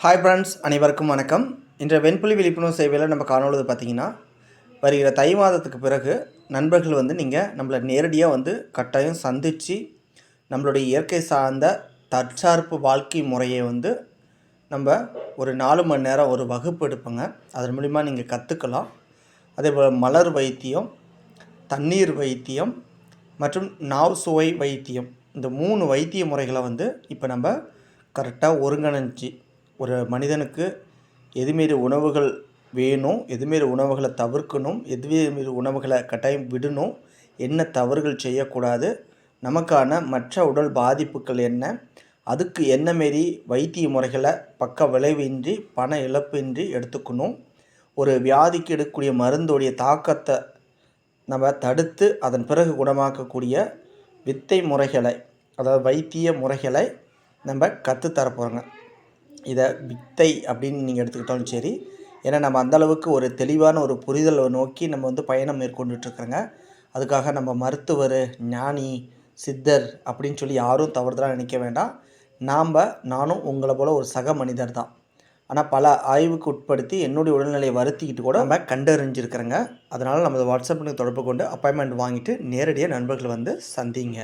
Hi friends அனைவருக்கும் வணக்கம். இன்றைய வெண்புலி விழிப்புணர்வு சேவையில் நம்ம காணொழுது பார்த்தீங்கன்னா வருகிற தை மாதத்துக்கு பிறகு நண்பர்கள் வந்து நீங்கள் நம்மளை நேரடியாக வந்து கட்டாயம் சந்தித்து நம்மளுடைய இயற்கை சார்ந்த தற்சார்பு வாழ்க்கை முறையை வந்து நம்ம ஒரு நாலு மணி நேரம் ஒரு வகுப்பு எடுப்போங்க. அதன் மூலிமா நீங்கள் கற்றுக்கலாம் அதே போல் மலர் வைத்தியம் தண்ணீர் வைத்தியம் மற்றும் நாவ் சுவை வைத்தியம். இந்த மூணு வைத்திய முறைகளை வந்து இப்போ நம்ம கரெக்டாக ஒருங்கிணைஞ்சி ஒரு மனிதனுக்கு எதுமாரி உணவுகள் வேணும் எதுமாரி உணவுகளை தவிர்க்கணும் எதுமாரி உணவுகளை கட்டாயம் விடணும் என்ன தவறுகள் செய்யக்கூடாது நமக்கான மற்ற உடல் பாதிப்புகள் என்ன அதுக்கு என்ன மாரி வைத்திய முறைகளை பக்க விளைவின்றி பண இழப்பின்றி எடுத்துக்கணும். ஒரு வியாதிக்கு எடுக்கக்கூடிய மருந்தோடைய தாக்கத்தை நம்ம தடுத்து அதன் பிறகு குணமாக்கக்கூடிய வித்தை முறைகளை அதாவது வைத்திய முறைகளை நம்ம கற்றுத்தரப்போகிறோங்க இதை வித்தை அப்படின்னு நீங்கள் எடுத்துக்கிட்டாலும் சரி ஏன்னா நம்ம அந்தளவுக்கு ஒரு தெளிவான ஒரு புரிதலை நோக்கி நம்ம வந்து பயணம் மேற்கொண்டுட்ருக்குறோங்க. அதுக்காக நம்ம மருத்துவர் ஞானி சித்தர் அப்படின்னு சொல்லி யாரும் தவறுதலாக நினைக்க வேண்டாம். நாம் நானும் உங்களை போல் ஒரு சக மனிதர் தான் ஆனால் பல ஆய்வுக்கு உட்படுத்தி என்னுடைய உடல்நிலையை வருத்திக்கிட்டு கூட நம்ம கண்டறிஞ்சிருக்கிறேங்க. அதனால் நமது வாட்ஸ்அப்பில் தொடர்பு கொண்டு அப்பாயின்மெண்ட் வாங்கிட்டு நேரடியாக நண்பர்கள் வந்து சந்திங்க.